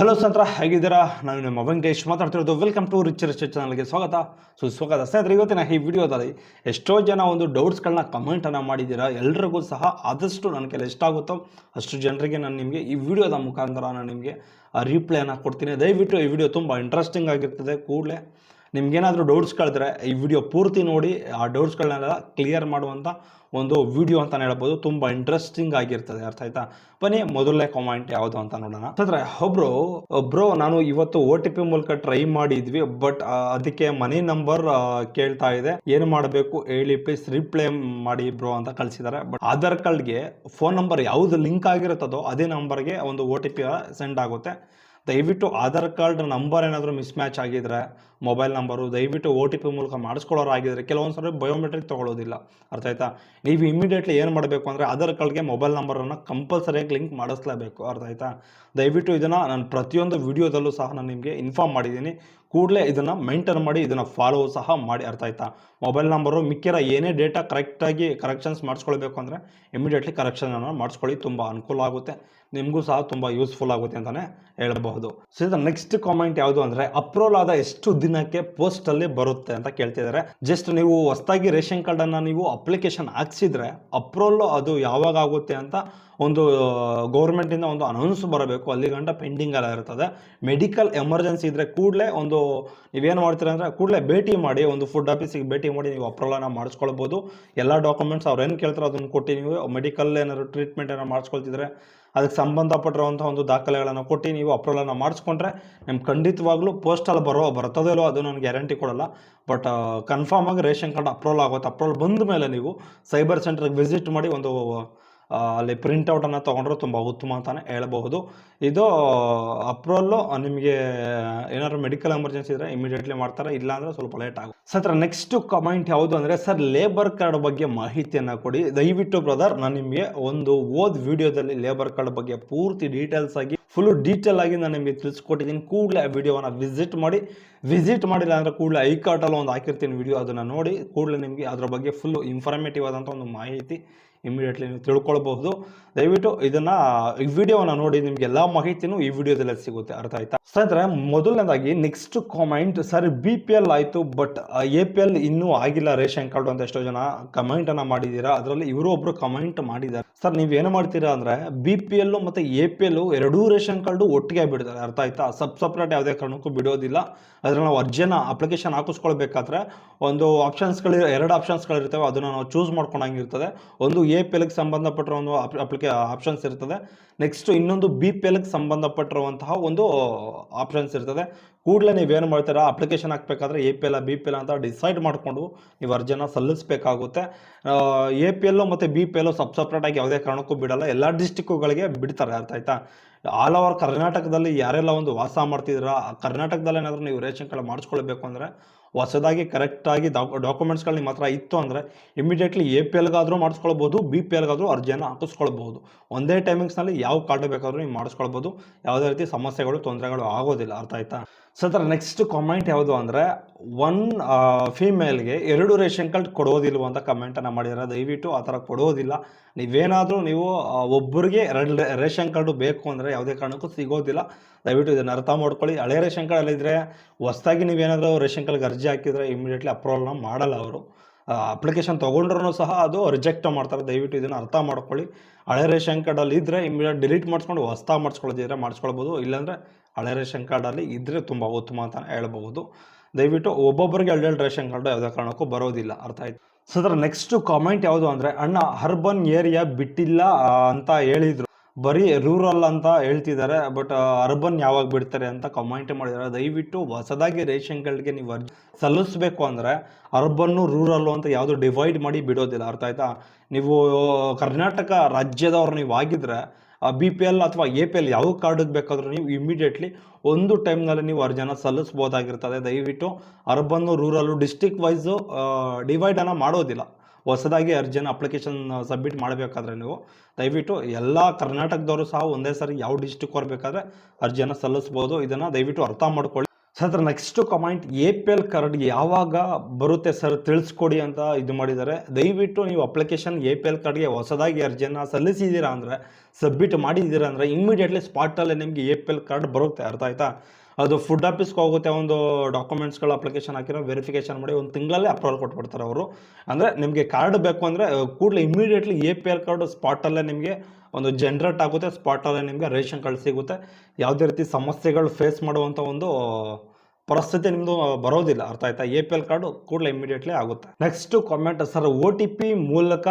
Hello ಸಂತರ ಹೇಗಿದ್ದೀರಾ? ನಾನು ನಿಮ್ಮ ವೆಂಕಟೇಶ್ ಮಾತಾಡ್ತಿರೋದು. ವೆಲ್ಕಮ್ ಟು ರಿಚ್ ರಿಚ್ ಚಾನಲ್ಗೆ ಸ್ವಾಗತ. ಸುಸ್ವಾಗತ ಸ್ನೇಹಿತರೆ, ಇವತ್ತಿನ ಈ ವಿಡಿಯೋದಲ್ಲಿ ಎಷ್ಟೋ ಜನ ಒಂದು ಡೌಟ್ಸ್ಗಳನ್ನ ಕಮೆಂಟನ್ನು ಮಾಡಿದ್ದೀರಾ. ಎಲ್ರಿಗೂ ಸಹ ಆದಷ್ಟು ನನ್ನ ಕೈಲಿ ಎಷ್ಟಾಗುತ್ತೋ ಅಷ್ಟು ಜನರಿಗೆ ನಾನು ನಿಮಗೆ ಈ ವಿಡಿಯೋದ ಮುಖಾಂತರ ನಾನು ನಿಮಗೆ ರಿಪ್ಲೈನ ಕೊಡ್ತೀನಿ. ದಯವಿಟ್ಟು ಈ ವಿಡಿಯೋ ತುಂಬ ಇಂಟ್ರೆಸ್ಟಿಂಗ್ ಆಗಿರ್ತದೆ. ಕೂಡಲೇ ನಿಮ್ಗೇನಾದರೂ ಡೌಟ್ಸ್ಗಳಿದ್ರೆ ಈ ವಿಡಿಯೋ ಪೂರ್ತಿ ನೋಡಿ, ಆ ಡೌಟ್ಸ್ಗಳನ್ನೆಲ್ಲ ಕ್ಲಿಯರ್ ಮಾಡುವಂಥ ಒಂದು ವಿಡಿಯೋ ಅಂತಲೇ ಹೇಳ್ಬೋದು. ತುಂಬ ಇಂಟ್ರೆಸ್ಟಿಂಗ್ ಆಗಿರ್ತದೆ, ಅರ್ಥ ಆಯ್ತಾ? ಬನ್ನಿ, ಮೊದಲನೇ ಕಾಮೆಂಟ್ ಯಾವುದು ಅಂತ ನೋಡೋಣ. ಅಂದರೆ ಒಬ್ರು ಬ್ರೋ ನಾನು ಇವತ್ತು ಓ ಟಿ ಪಿ ಮೂಲಕ ಟ್ರೈ ಮಾಡಿದ್ವಿ ಬಟ್ ಅದಕ್ಕೆ ಮನಿ ನಂಬರ್ ಕೇಳ್ತಾ ಇದೆ. ಏನು ಮಾಡಬೇಕು? ಹೇಳಿ ಪ್ಲೀಸ್ ರಿಪ್ಲೈ ಮಾಡಿ ಬ್ರೋ ಅಂತ ಕಳಿಸಿದ್ದಾರೆ ಬಟ್ ಆಧಾರ್ ಕಾರ್ಡ್ಗೆ ಫೋನ್ ನಂಬರ್ ಯಾವುದು ಲಿಂಕ್ ಆಗಿರುತ್ತದೋ, ಅದೇ ನಂಬರ್ಗೆ ಒಂದು ಓ ಟಿ ಪಿ ಸೆಂಡ್ ಆಗುತ್ತೆ. ದಯವಿಟ್ಟು ಆಧಾರ್ ಕಾರ್ಡ್ ನಂಬರ್ ಏನಾದರೂ ಮಿಸ್ ಮ್ಯಾಚ್ ಆಗಿದ್ರೆ, ಮೊಬೈಲ್ ನಂಬರು ದಯವಿಟ್ಟು ಓ ಟಿ ಪಿ ಮೂಲಕ ಮಾಡಿಸ್ಕೊಳ್ಳೋರು ಆಗಿದ್ರೆ ಕೆಲವೊಂದು ಸರಿ ಬಯೋಮೆಟ್ರಿಕ್ ತೊಗೊಳ್ಳೋದಿಲ್ಲ. ಅರ್ಥ ಆಯ್ತಾ? ನೀವು ಇಮಿಡಿಯೇಟ್ಲಿ ಏನು ಮಾಡಬೇಕು ಅಂದರೆ ಆಧಾರ್ ಕಾರ್ಡ್ಗೆ ಮೊಬೈಲ್ ನಂಬರನ್ನು ಕಂಪಲ್ಸರಿಯಾಗಿ ಲಿಂಕ್ ಮಾಡಿಸ್ಲೇಬೇಕು. ಅರ್ಥ ಆಯ್ತಾ? ದಯವಿಟ್ಟು ಇದನ್ನು ನಾನು ಪ್ರತಿಯೊಂದು ವಿಡಿಯೋದಲ್ಲೂ ಸಹ ನಾನು ನಿಮಗೆ ಇನ್ಫಾರ್ಮ್ ಮಾಡಿದ್ದೀನಿ. ಕೂಡಲೇ ಇದನ್ನು ಮೈಂಟೈನ್ ಮಾಡಿ, ಇದನ್ನು ಫಾಲೋ ಸಹ ಮಾಡಿ, ಅರ್ಥ ಆಯ್ತಾ? ಮೊಬೈಲ್ ನಂಬರು ಮಿಕ್ಕಿರ ಏನೇ ಡೇಟಾ ಕರೆಕ್ಟಾಗಿ ಕರೆಕ್ಷನ್ಸ್ ಮಾಡಿಸ್ಕೊಳ್ಬೇಕು ಅಂದರೆ ಇಮಿಡಿಯೇಟ್ಲಿ ಕರೆಕ್ಷನನ್ನು ಮಾಡಿಸ್ಕೊಳ್ಳಿ, ತುಂಬ ಅನುಕೂಲ ಆಗುತ್ತೆ. ನಿಮಗೂ ಸಹ ತುಂಬ ಯೂಸ್ಫುಲ್ ಆಗುತ್ತೆ ಅಂತಲೇ ಹೇಳಬಹುದು. ಸೊ ಇದು ನೆಕ್ಸ್ಟ್ ಕಾಮೆಂಟ್ ಯಾವುದು ಅಂದರೆ ಅಪ್ರೂವಲ್ ಆದ ಎಷ್ಟು ದಿನಕ್ಕೆ ಪೋಸ್ಟಲ್ಲಿ ಬರುತ್ತೆ ಅಂತ ಕೇಳ್ತಿದ್ದಾರೆ ಜಸ್ಟ್ ನೀವು ಹೊಸದಾಗಿ ರೇಷನ್ ಕಾರ್ಡನ್ನು ನೀವು ಅಪ್ಲಿಕೇಶನ್ ಹಾಕ್ಸಿದ್ರೆ ಅಪ್ರೂವಲ್ ಅದು ಯಾವಾಗ ಆಗುತ್ತೆ ಅಂತ ಒಂದು ಗೌರ್ಮೆಂಟಿಂದ ಒಂದು ಅನೌನ್ಸ್ ಬರಬೇಕು. ಅಲ್ಲಿ ಗಂಟ ಪೆಂಡಿಂಗ್ ಎಲ್ಲ ಇರ್ತದೆ. ಮೆಡಿಕಲ್ ಎಮರ್ಜೆನ್ಸಿ ಇದ್ದರೆ ಕೂಡಲೇ ಒಂದು, ನೀವೇನು ಮಾಡ್ತೀರಾ ಅಂದರೆ, ಕೂಡಲೇ ಭೇಟಿ ಮಾಡಿ, ಒಂದು ಫುಡ್ ಆಫೀಸಿಗೆ ಭೇಟಿ ಮಾಡಿ ನೀವು ಅಪ್ರೂವಲನ್ನು ಮಾಡಿಸ್ಕೊಳ್ಬೋದು ಎಲ್ಲ ಡಾಕ್ಯುಮೆಂಟ್ಸ್ ಅವ್ರು ಏನು ಕೇಳ್ತಾರೋ ಅದನ್ನು ಕೊಟ್ಟು ನೀವು ಮೆಡಿಕಲ್ ಏನಾದ್ರು ಟ್ರೀಟ್ಮೆಂಟ್ ಏನಾರು ಮಾಡಿಸ್ಕೊಳ್ತಿದ್ರೆ ಅದಕ್ಕೆ ಸಂಬಂಧಪಟ್ಟಿರುವಂಥ ಒಂದು ದಾಖಲೆಗಳನ್ನು ಕೊಟ್ಟು ನೀವು ಅಪ್ರೂವಲನ್ನು ಮಾಡಿಸ್ಕೊಂಡ್ರೆ ನಿಮ್ಗೆ ಖಂಡಿತವಾಗ್ಲೂ ಪೋಸ್ಟಲ್ಲಿ ಬರೋ ಬರ್ತದೋ ಇಲ್ಲೋ ಅದು ನನಗೆ ಗ್ಯಾರಂಟಿ ಕೊಡಲ್ಲ. ಬಟ್ ಕನ್ಫರ್ಮ್ ಆಗಿ ರೇಷನ್ ಕಾರ್ಡ್ ಅಪ್ರೂವಲ್ ಆಗುತ್ತೆ ಅಪ್ರೂವಲ್ ಬಂದ ಮೇಲೆ ನೀವು ಸೈಬರ್ ಸೆಂಟ್ರಿಗೆ ವಿಸಿಟ್ ಮಾಡಿ ಒಂದು ಅಲ್ಲಿ ಪ್ರಿಂಟೌಟನ್ನು ತೊಗೊಂಡ್ರೆ ತುಂಬ ಉತ್ತಮ ಅಂತಲೇ ಹೇಳಬಹುದು. ಇದು ಅಪ್ರೂವಲ್ಲು ನಿಮಗೆ ಏನಾದ್ರು ಮೆಡಿಕಲ್ ಎಮರ್ಜೆನ್ಸಿ ಇದ್ದರೆ ಇಮಿಡಿಯೇಟ್ಲಿ ಮಾಡ್ತಾರೆ, ಇಲ್ಲಾಂದರೆ ಸ್ವಲ್ಪ ಲೇಟ್ ಆಗುತ್ತೆ. ಸರ್ ನೆಕ್ಸ್ಟ್ ಕಮೆಂಟ್ ಯಾವುದು ಅಂದರೆ ಸರ್ ಲೇಬರ್ ಕಾರ್ಡ್ ಬಗ್ಗೆ ಮಾಹಿತಿಯನ್ನು ಕೊಡಿ. ದಯವಿಟ್ಟು ಬ್ರದರ್ ನಾನು ನಿಮಗೆ ಒಂದು ಓದ್ ವಿಡಿಯೋದಲ್ಲಿ ಲೇಬರ್ ಕಾರ್ಡ್ ಬಗ್ಗೆ ಪೂರ್ತಿ ಡೀಟೇಲ್ಸ್ ಆಗಿ ಫುಲ್ ಡೀಟೇಲ್ ಆಗಿ ನಾನು ನಿಮಗೆ ತಿಳಿಸ್ಕೊಟ್ಟಿದ್ದೀನಿ. ಕೂಡಲೇ ಆ ವಿಡಿಯೋವನ್ನು ವಿಸಿಟ್ ಮಾಡಿ. ವಿಸಿಟ್ ಮಾಡಿಲ್ಲ ಅಂದರೆ ಕೂಡಲೇ ಐ ಕಾರ್ಟಲ್ಲಿ ಒಂದು ಹಾಕಿರ್ತೀನಿ ವಿಡಿಯೋ ಅದನ್ನು ನೋಡಿ. ಕೂಡಲೇ ನಿಮಗೆ ಅದರ ಬಗ್ಗೆ ಫುಲ್ಲು ಇನ್ಫಾರ್ಮೇಟಿವ್ ಆದಂಥ ಒಂದು ಮಾಹಿತಿ. ಇಮಿಡಿಯೇಟ್ಲಿ ನೀವು ತಿಳ್ಕೊಳ್ಬಹುದು. ದಯವಿಟ್ಟು ಇದನ್ನ ಈ ವಿಡಿಯೋನ ನೋಡಿ, ನಿಮ್ಗೆ ಎಲ್ಲಾ ಮಾಹಿತಿನೂ ಈ ವಿಡಿಯೋದಲ್ಲಿ ಸಿಗುತ್ತೆ. ಅರ್ಥ ಆಯ್ತಾ? ಸ್ನೇಹಿತರೆ, ಮೊದಲನೇದಾಗಿ next comment sir B P L ಆಯಿತು ಬಟ್ ಎ ಪಿ ಎಲ್ ಇನ್ನೂ ಆಗಿಲ್ಲ ರೇಷನ್ ಕಾರ್ಡ್ ಅಂತ ಎಷ್ಟೋ ಜನ ಕಮೆಂಟನ್ನು ಮಾಡಿದ್ದೀರಾ? ಅದರಲ್ಲಿ ಇವರು ಒಬ್ರು ಕಮೆಂಟ್ ಮಾಡಿದ್ದಾರೆ. ಸರ್, ನೀವೇನು ಮಾಡ್ತೀರಾ ಅಂದರೆ ಬಿ ಪಿ ಎಲ್ಲು ಮತ್ತು ಎ ಪಿ ಎಲ್ಲು ಎರಡೂ ರೇಷನ್ ಕಾರ್ಡು ಒಟ್ಟಿಗೆ ಬಿಡ್ತಾರೆ. ಅರ್ಥ ಆಯ್ತಾ? ಸಬ್ ಸಪ್ರೇಟ್ ಯಾವುದೇ ಕಾರಣಕ್ಕೂ ಬಿಡೋದಿಲ್ಲ. ಅದ್ರಲ್ಲಿ ನಾವು ಅರ್ಜಿಯನ್ನು ಅಪ್ಲಿಕೇಶನ್ ಹಾಕಿಸ್ಕೊಳ್ಬೇಕಾದ್ರೆ ಒಂದು ಆಪ್ಷನ್ಸ್ಗಳು, ಎರಡು ಆಪ್ಷನ್ಸ್ಗಳಿರ್ತವೆ. ಅದನ್ನು ನಾವು ಚೂಸ್ ಮಾಡ್ಕೊಂಡಂಗಿರ್ತದೆ. ಒಂದು ಎ ಪಿ ಎಲ್ಗೆ ಸಂಬಂಧಪಟ್ಟಿರೋ ಒಂದು ಅಪ್ಲಿಕೇ, ಆಪ್ಷನ್ಸ್ ಇರ್ತದೆ. ನೆಕ್ಸ್ಟ್ ಇನ್ನೊಂದು ಬಿ ಪಿ ಎಲ್ಗೆ ಸಂಬಂಧಪಟ್ಟಿರುವಂತಹ ಒಂದು ಆಪ್ಷನ್ಸ್ ಇರ್ತದೆ. ಕೂಡಲೇ ನೀವೇನು ಮಾಡ್ತೀರಾ? Application ಹಾಕಬೇಕಾದ್ರೆ A P L B P L ಅಂತ ಡಿಸೈಡ್ ಮಾಡಿಕೊಂಡು ನೀವು ಅರ್ಜಿನ ಸಲ್ಲಿಸಬೇಕಾಗುತ್ತೆ. ಎ ಪಿ ಎಲ್ಲು ಮತ್ತು ಬಿ ಪಿ ಎಲ್ಲು ಸಬ್ ಸಪ್ರೇಟಾಗಿ ಯಾವುದೇ ಕಾರಣಕ್ಕೂ ಬಿಡಲ್ಲ. ಎಲ್ಲ ಡಿಸ್ಟಿಕ್ಕುಗಳಿಗೆ ಬಿಡ್ತಾರೆ, ಅರ್ಥ ಆಯ್ತಾ? ಆಲ್ ಓವರ್ ಕರ್ನಾಟಕದಲ್ಲಿ ಯಾರೆಲ್ಲ ಒಂದು ವಾಸ ಮಾಡ್ತಿದ್ದೀರಾ? ಕರ್ನಾಟಕದಲ್ಲಿ ಏನಾದರೂ ನೀವು ರೇಷನ್ ಕಾರ್ಡ್ ಮಾಡಿಸ್ಕೊಳ್ಬೇಕು ಅಂದರೆ ಹೊಸದಾಗಿ ಕರೆಕ್ಟಾಗಿ ಡಾಕ್ಯುಮೆಂಟ್ಸ್ಗಳು ನಿಮ್ಮ ಹತ್ರ ಇತ್ತು ಅಂದರೆ ಇಮಿಡಿಯೇಟ್ಲಿ ಎ ಪಿ ಎಲ್ಗಾದರೂ ಮಾಡಿಸ್ಕೊಳ್ಬೋದು ಬಿ ಪಿ ಎಲ್ಗಾದರೂ ಅರ್ಜಿಯನ್ನು ಹಾಕಿಸ್ಕೊಳ್ಬೋದು. ಒಂದೇ ಟೈಮಿಂಗ್ಸ್ನಲ್ಲಿ ಯಾವ ಕಾರ್ಡ್ ಬೇಕಾದರೂ ನೀವು ಮಾಡಿಸ್ಕೊಳ್ಬೋದು. ಯಾವುದೇ ರೀತಿ ಸಮಸ್ಯೆಗಳು, ತೊಂದರೆಗಳು ಆಗೋದಿಲ್ಲ, ಅರ್ಥ ಆಯ್ತಾ? ಸರ್ ನೆಕ್ಸ್ಟ್ ಕಾಮೆಂಟ್ ಯಾವುದು ಅಂದರೆ ಒನ್ ಫೀಮೇಲ್ಗೆ ಎರಡು ರೇಷನ್ ಕಾರ್ಡ್ ಕೊಡೋದಿಲ್ವ ಅಂತ ಕಮೆಂಟನ್ನು ಮಾಡಿದ್ದಾರೆ ದಯವಿಟ್ಟು ಆ ಥರ ಕೊಡೋದಿಲ್ಲ. ನೀವೇನಾದರೂ ನೀವು ಒಬ್ಬರಿಗೆ ಎರಡು ರೇಷನ್ ಕಾರ್ಡು ಬೇಕು ಅಂದರೆ ಯಾವುದೇ ಕಾರಣಕ್ಕೂ ಸಿಗೋದಿಲ್ಲ. ದಯವಿಟ್ಟು ಇದನ್ನು ಅರ್ಥ ಮಾಡ್ಕೊಳ್ಳಿ. ಹಳೆ ರೇಷನ್ ಕಾರ್ಡ್ ಹೊಸ್ದಾಗಿ ನೀವೇನಾದರೂ ರೇಷನ್ ಕಾರ್ಡ್ಗೆ ಅರ್ಜಿ ಹಾಕಿದರೆ ಇಮಿಡಿಯೇಟ್ಲಿ ಅಪ್ರೂವಲ್ನ ಮಾಡಲ್ಲ ಅವರು. ಅಪ್ಲಿಕೇಶನ್ ತೊಗೊಂಡ್ರೂ ಸಹ ಅದು ರಿಜೆಕ್ಟ್ ಮಾಡ್ತಾರೆ. ದಯವಿಟ್ಟು ಇದನ್ನು ಅರ್ಥ ಮಾಡ್ಕೊಳ್ಳಿ. ಹಳೆ ರೇಷನ್ ಕಾರ್ಡಲ್ಲಿ ಇದ್ದರೆ ಇಮಿಡಿಯೇಟ್ ಡಿಲೀಟ್ ಮಾಡಿಸ್ಕೊಂಡು ಹೊಸ್ತಾ ಮಾಡಿಸ್ಕೊಳ್ಳೋದಿದ್ರೆ ಮಾಡಿಸ್ಕೊಳ್ಬೋದು. ಇಲ್ಲಾಂದರೆ ಹಳೆ ರೇಷನ್ ಕಾರ್ಡಲ್ಲಿ ಇದ್ದರೆ ತುಂಬ ಉತ್ತಮ ಅಂತ ಹೇಳಬಹುದು. ದಯವಿಟ್ಟು ಒಬ್ಬೊಬ್ಬರಿಗೆ ಎರಡೆರಡು ರೇಷನ್ ಕಾರ್ಡು ಯಾವುದೇ ಕಾರಣಕ್ಕೂ ಬರೋದಿಲ್ಲ. ಅರ್ಥ ಆಯ್ತು. ಅದರ ನೆಕ್ಸ್ಟ್ ಕಾಮೆಂಟ್ ಯಾವುದು ಅಂದರೆ, ಅಣ್ಣ ಅರ್ಬನ್ ಏರಿಯಾ ಬಿಟ್ಟಿಲ್ಲ ಅಂತ ಹೇಳಿದರು. ಬರೀ ರೂರಲ್ ಅಂತ ಹೇಳ್ತಿದ್ದಾರೆ ಬಟ್ ಅರ್ಬನ್ ಯಾವಾಗ ಬಿಡ್ತಾರೆ ಅಂತ ಕಮೆಂಟ್ ಮಾಡಿದ್ದಾರೆ. ದಯವಿಟ್ಟು ಹೊಸದಾಗಿ ರೇಷನ್ ಕಾರ್ಡ್ಗೆ ನೀವು ಅರ್ಜಿ ಸಲ್ಲಿಸಬೇಕು ಅಂದರೆ ಅರ್ಬನ್ನು ರೂರಲ್ಲು ಅಂತ ಯಾವುದು ಡಿವೈಡ್ ಮಾಡಿ ಬಿಡೋದಿಲ್ಲ. ಅರ್ಥ ಆಯ್ತಾ? ನೀವು, ಕರ್ನಾಟಕ ರಾಜ್ಯದವ್ರು ನೀವು ಆಗಿದ್ರೆ ಬಿ ಪಿ ಎಲ್ ಅಥವಾ ಎ ಪಿ ಎಲ್ ಯಾವ ಕಾರ್ಡಿಗೆ ಬೇಕಾದರೂ ನೀವು ಇಮಿಡಿಯೇಟ್ಲಿ ಒಂದು ಟೈಮ್ನಲ್ಲಿ ನೀವು ಅರ್ಜಿನ ಸಲ್ಲಿಸ್ಬೋದಾಗಿರ್ತದೆ. ದಯವಿಟ್ಟು urban rural district wise divide ಮಾಡೋದಿಲ್ಲ. ಹೊಸದಾಗಿ ಅರ್ಜಿನ ಅಪ್ಲಿಕೇಶನ್ ಸಬ್ಮಿಟ್ ಮಾಡಬೇಕಾದ್ರೆ ನೀವು ದಯವಿಟ್ಟು ಎಲ್ಲ ಕರ್ನಾಟಕದವರು ಸಹ ಒಂದೇ ಸಾರಿ ಯಾವ ಡಿಸ್ಟಿಕ್ ಹೊರಬೇಕಾದ್ರೆ ಅರ್ಜಿಯನ್ನು ಸಲ್ಲಿಸ್ಬೋದು. ಇದನ್ನು ದಯವಿಟ್ಟು ಅರ್ಥ ಮಾಡ್ಕೊಳ್ಳಿ. Sir next comment A P L card ಯಾವಾಗ ಬರುತ್ತೆ ಸರ್ ತಿಳಿಸ್ಕೊಡಿ ಅಂತ ಇದು ಮಾಡಿದ್ದಾರೆ. ದಯವಿಟ್ಟು ನೀವು ಅಪ್ಲಿಕೇಶನ್ ಎ ಪಿ ಎಲ್ ಕಾರ್ಡ್ಗೆ ಹೊಸದಾಗಿ ಅರ್ಜಿಯನ್ನು ಸಲ್ಲಿಸಿದ್ದೀರಾ ಅಂದರೆ ಸಬ್ಮಿಟ್ ಮಾಡಿದ್ದೀರಾ ಅಂದರೆ ಇಮಿಡಿಯೇಟ್ಲಿ ಸ್ಪಾಟಲ್ಲೇ ನಿಮಗೆ ಎ ಪಿ ಎಲ್ ಕಾರ್ಡ್ ಬರುತ್ತೆ. ಅರ್ಥ ಆಯ್ತಾ? ಅದು ಫುಡ್ ಆಫೀಸ್ಗೆ ಹೋಗುತ್ತೆ, ಒಂದು ಡಾಕ್ಯುಮೆಂಟ್ಸ್ಗಳ ಅಪ್ಲಿಕೇಶನ್ ಹಾಕಿರೋ ವೆರಿಫಿಕೇಶನ್ ಮಾಡಿ ಒಂದು ತಿಂಗಳಲ್ಲೇ ಅಪ್ರೂವಲ್ ಕೊಟ್ಬಿಡ್ತಾರೆ ಅವರು. ಅಂದರೆ ನಿಮಗೆ ಕಾರ್ಡ್ ಬೇಕು ಅಂದರೆ ಕೂಡಲೇ immediately A P L card ಸ್ಪಾಟಲ್ಲೇ ನಿಮಗೆ ಒಂದು ಜನ್ರೇಟ್ ಆಗುತ್ತೆ ಸ್ಪಾಟಲ್ಲೇ ನಿಮಗೆ ರೇಷನ್ ಕಾರ್ಡ್ ಸಿಗುತ್ತೆ. ಯಾವುದೇ ರೀತಿ ಸಮಸ್ಯೆಗಳು ಫೇಸ್ ಮಾಡುವಂಥ ಒಂದು ಪರಿಸ್ಥಿತಿ ನಿಮ್ಮದು ಬರೋದಿಲ್ಲ. ಅರ್ಥ ಆಯ್ತಾ? ಎ ಪಿ ಎಲ್ ಕಾರ್ಡು ಕೂಡಲೇ ಇಮಿಡಿಯೇಟ್ಲಿ ಆಗುತ್ತೆ. Next comment sir O T P ಮೂಲಕ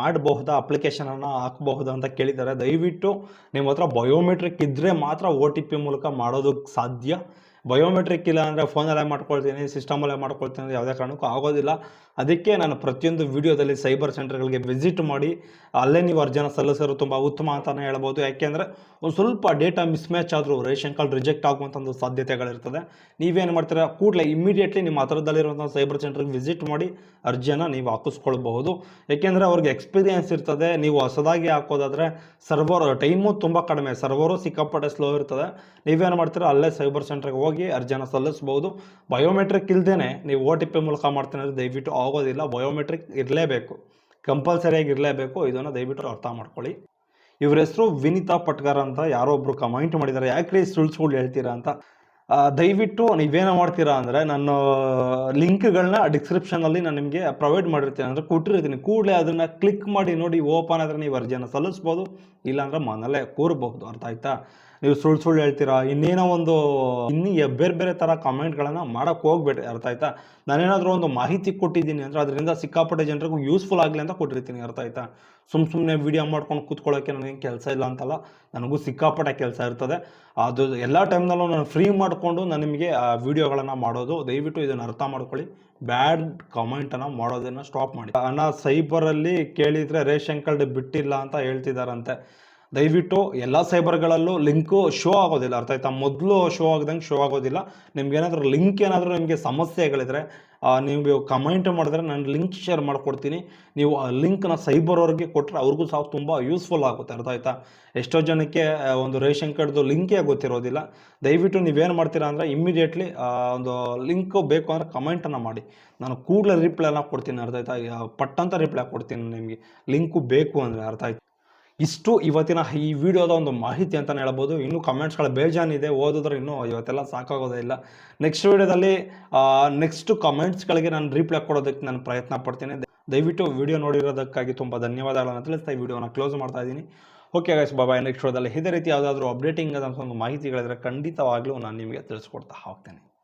ಮಾಡಬಹುದಾ? ಅಪ್ಲಿಕೇಶನನ್ನು ಹಾಕಬಹುದು ಅಂತ ಕೇಳಿದ್ದಾರೆ. ದಯವಿಟ್ಟು ನಿಮ್ಮ ಹತ್ರ ಬಯೋಮೆಟ್ರಿಕ್ ಇದ್ದರೆ ಮಾತ್ರ ಓ ಟಿ ಪಿ ಮೂಲಕ ಮಾಡೋದಕ್ಕೆ ಸಾಧ್ಯ. ಬಯೋಮೆಟ್ರಿಕ್ ಇಲ್ಲ ಅಂದರೆ ಫೋನಲ್ಲೇ ಮಾಡ್ಕೊಳ್ತೀನಿ ಸಿಸ್ಟಮಲ್ಲೇ ಮಾಡ್ಕೊಳ್ತೀನಿ ಅಂದರೆ ಯಾವುದೇ ಕಾರಣಕ್ಕೂ ಆಗೋದಿಲ್ಲ. ಅದಕ್ಕೆ ನಾನು ಪ್ರತಿಯೊಂದು ವಿಡಿಯೋದಲ್ಲಿ ಸೈಬರ್ ಸೆಂಟರ್ಗಳಿಗೆ ವಿಸಿಟ್ ಮಾಡಿ, ಅಲ್ಲೇ ನೀವು ಅರ್ಜಿನ ಸಲ್ಲಿಸೋರು ತುಂಬ ಉತ್ತಮ ಅಂತಲೇ ಹೇಳ್ಬೋದು. ಯಾಕೆಂದರೆ ಒಂದು ಸ್ವಲ್ಪ ಡೇಟಾ ಮಿಸ್ಮ್ಯಾಚ್ ಆದರೂ ರೇಷನ್ ಕಾರ್ಡ್ ರಿಜೆಕ್ಟ್ ಆಗುವಂಥ ಒಂದು ಸಾಧ್ಯತೆಗಳಿರ್ತದೆ. ನೀವೇನು ಮಾಡ್ತೀರಾ? ಕೂಡಲೇ ಇಮಿಡಿಯೇಟ್ಲಿ ನಿಮ್ಮ ಹತ್ರದಲ್ಲಿರುವಂಥ ಸೈಬರ್ ಸೆಂಟರ್ಗೆ ವಿಸಿಟ್ ಮಾಡಿ ಅರ್ಜಿಯನ್ನು ನೀವು ಹಾಕಿಸ್ಕೊಳ್ಬಹುದು. ಏಕೆಂದರೆ ಅವ್ರಿಗೆ ಎಕ್ಸ್ಪೀರಿಯನ್ಸ್ ಇರ್ತದೆ. ನೀವು ಹೊಸದಾಗಿ ಹಾಕೋದಾದರೆ ಸರ್ವರ್ ಟೈಮು ತುಂಬ ಕಡಿಮೆ. ಸರ್ವರು ಸಿಕ್ಕಾಪಟ್ಟೆ ಸ್ಲೋ ಇರ್ತದೆ. ನೀವೇನು ಮಾಡ್ತೀರಾ? ಅಲ್ಲೇ ಸೈಬರ್ ಸೆಂಟರ್ಗೆ ಹೋಗಿ ಅರ್ಜಿನ ಸಲ್ಲಿಸ್ಬೋದು. ಬಯೋಮೆಟ್ರಿಕ್ ಇಲ್ಲದೇ ನೀವು ಓ ಟಿ ಪಿ ಮೂಲಕ ಮಾಡ್ತೀನಿ ದಯವಿಟ್ಟು ಆಗೋದಿಲ್ಲ. ಬಯೋಮೆಟ್ರಿಕ್ ಇರಲೇಬೇಕು. ಕಂಪಲ್ಸರಿಯಾಗಿ ಇರಲೇಬೇಕು. ಇದನ್ನು ದಯವಿಟ್ಟು ಅರ್ಥ ಮಾಡ್ಕೊಳ್ಳಿ. ಇವ್ರ ಹೆಸರು ವಿನಿತಾ ಪಟ್ಕರ್ ಅಂತ ಯಾರೋ ಒಬ್ರು ಕಮೆಂಟ್ ಮಾಡಿದ್ದಾರೆ. ಯಾಕ್ರೀ ಸುಳ್ಳು ಸುಳ್ಳು ಹೇಳ್ತೀರಾ ಅಂತ? ದಯವಿಟ್ಟು ನೀವೇನು ಮಾಡ್ತೀರಾ ಅಂದರೆ ನಾನು ಲಿಂಕ್ಗಳನ್ನ ಡಿಸ್ಕ್ರಿಪ್ಷನಲ್ಲಿ ನಾನು ನಿಮಗೆ ಪ್ರೊವೈಡ್ ಮಾಡಿರ್ತೀನಿ. ಅಂದರೆ ಕೊಟ್ಟಿರ್ತೀನಿ. ಕೂಡಲೇ ಅದನ್ನು ಕ್ಲಿಕ್ ಮಾಡಿ ನೋಡಿ, ಓಪನ್ ಆದರೆ ನೀವು ಅರ್ಜಿಯನ್ನು ಸಲ್ಲಿಸ್ಬೋದು. ಇಲ್ಲಾಂದ್ರೆ ಮನೇಲೆ ಕೂರಬಹುದು. ಅರ್ಥ ಆಯ್ತಾ? ನೀವು ಸುಳ್ಳು ಸುಳ್ಳು ಹೇಳ್ತೀರಾ? ಇನ್ನೇನೋ ಒಂದು ಇನ್ನೂ ಬೇರೆ ಬೇರೆ ಥರ ಕಮೆಂಟ್ಗಳನ್ನು ಮಾಡೋಕ್ಕೆ ಹೋಗ್ಬೇಡಿ ಅರ್ಥ ಆಯ್ತಾ? ನಾನೇನಾದರೂ ಒಂದು ಮಾಹಿತಿ ಕೊಟ್ಟಿದ್ದೀನಿ ಅಂದರೆ ಅದರಿಂದ ಸಿಕ್ಕಾಪಟ್ಟೆ ಜನರಿಗೂ ಯೂಸ್ಫುಲ್ ಆಗಲಿ ಅಂತ ಕೊಟ್ಟಿರ್ತೀನಿ, ಅರ್ಥ ಆಯ್ತಾ? ಸುಮ್ಮ ಸುಮ್ಮನೆ ವಿಡಿಯೋ ಮಾಡ್ಕೊಂಡು ಕೂತ್ಕೊಳ್ಳೋಕ್ಕೆ ನನಗೆ ಕೆಲಸ ಇಲ್ಲ ಅಂತಲ್ಲ, ನನಗೂ ಸಿಕ್ಕಾಪಟ್ಟೆ ಕೆಲಸ ಇರ್ತದೆ. ಅದು ಎಲ್ಲ ಟೈಮ್ನಲ್ಲೂ ನಾನು ಫ್ರೀ ಮಾಡಿಕೊಂಡು ನಾನು ನಿಮಗೆ ಆ ವಿಡಿಯೋಗಳನ್ನು ಮಾಡೋದು, ದಯವಿಟ್ಟು ಇದನ್ನು ಅರ್ಥ ಮಾಡ್ಕೊಳ್ಳಿ. ಬ್ಯಾಡ್ ಕಮೆಂಟನ್ನು ಮಾಡೋದನ್ನು ಸ್ಟಾಪ್ ಮಾಡಿ. ಅಣ್ಣ ಸೈಬರಲ್ಲಿ ಕೇಳಿದರೆ ರೇಷನ್ ಕಾರ್ಡ್ ಬಿಟ್ಟಿಲ್ಲ ಅಂತ ಹೇಳ್ತಿದ್ದಾರಂತೆ ದಯವಿಟ್ಟು ಎಲ್ಲ ಸೈಬರ್ಗಳಲ್ಲೂ ಲಿಂಕು ಶೋ ಆಗೋದಿಲ್ಲ. ಅರ್ಥ ಆಯ್ತಾ? ಮೊದಲು ಶೋ ಆಗದಂಗೆ ಶೋ ಆಗೋದಿಲ್ಲ. ನಿಮ್ಗೇನಾದರೂ ಲಿಂಕ್ ಏನಾದರೂ ನಿಮಗೆ ಸಮಸ್ಯೆಗಳಿದ್ರೆ ನೀವು ಕಮೆಂಟ್ ಮಾಡಿದ್ರೆ ನಾನು ಲಿಂಕ್ ಶೇರ್ ಮಾಡಿಕೊಡ್ತೀನಿ. ನೀವು ಆ ಲಿಂಕ್ನ ಸೈಬರ್ ಅವ್ರಿಗೆ ಕೊಟ್ಟರೆ ಅವ್ರಿಗೂ ಸಹ ತುಂಬ ಯೂಸ್ಫುಲ್ ಆಗುತ್ತೆ. ಅರ್ಥ ಆಯ್ತಾ? ಎಷ್ಟೋ ಜನಕ್ಕೆ ಒಂದು ರೇಷನ್ ಕಾರ್ಡ್ದು ಲಿಂಕೇ ಗೊತ್ತಿರೋದಿಲ್ಲ. ದಯವಿಟ್ಟು ನೀವೇನು ಮಾಡ್ತೀರಾ ಅಂದರೆ ಇಮ್ಮಿಡಿಯೇಟ್ಲಿ ಒಂದು ಲಿಂಕು ಬೇಕು ಅಂದರೆ ಕಮೆಂಟನ್ನು ಮಾಡಿ. ನಾನು ಕೂಡಲೇ ರಿಪ್ಲೈನ ಕೊಡ್ತೀನಿ. ಅರ್ಥ ಆಯ್ತಾ? ಪಟ್ಟಂತ ರಿಪ್ಲೈ ಕೊಡ್ತೀನಿ ನಿಮಗೆ. ಲಿಂಕು ಬೇಕು ಅಂದರೆ. ಅರ್ಥ ಆಯ್ತು? ಇಷ್ಟು ಇವತ್ತಿನ ಈ ವಿಡಿಯೋದ ಒಂದು ಮಾಹಿತಿ ಅಂತಲೇ ಹೇಳ್ಬೋದು. ಇನ್ನೂ ಕಮೆಂಟ್ಸ್ಗಳ ಬೇಜಾನಿದೆ ಓದಿದ್ರೆ ಇನ್ನೂ ಇವತ್ತೆಲ್ಲ ಸಾಕಾಗೋದೇ ಇಲ್ಲ. ನೆಕ್ಸ್ಟ್ ವಿಡಿಯೋದಲ್ಲಿ ನೆಕ್ಸ್ಟ್ ಕಮೆಂಟ್ಸ್ಗಳಿಗೆ ನಾನು ರಿಪ್ಲೈ ಕೊಡೋದಕ್ಕೆ ನಾನು ಪ್ರಯತ್ನ ಪಡ್ತೀನಿ. ದಯವಿಟ್ಟು ವಿಡಿಯೋ ನೋಡಿರೋದಕ್ಕಾಗಿ ತುಂಬ ಧನ್ಯವಾದಗಳನ್ನು ತಿಳಿಸ್ತಾ ಈ ವಿಡಿಯೋನ ಕ್ಲೋಸ್ ಮಾಡ್ತಾ ಇದ್ದೀನಿ. ಓಕೆ ಗೈಸ್ ಬಾಬಾ ನೆಕ್ಸ್ಟ್ ವಿಡಿಯೋದಲ್ಲಿ ಇದೇ ರೀತಿ ಯಾವುದಾದ್ರೂ ಅಪ್ಡೇಟಿಂಗ್ ಆದಂಥ ಒಂದು ಮಾಹಿತಿಗಳಿದ್ರೆ ಖಂಡಿತವಾಗ್ಲೂ ನಾನು ನಿಮಗೆ ತಿಳಿಸ್ಕೊಡ್ತಾ ಹೋಗ್ತೇನೆ.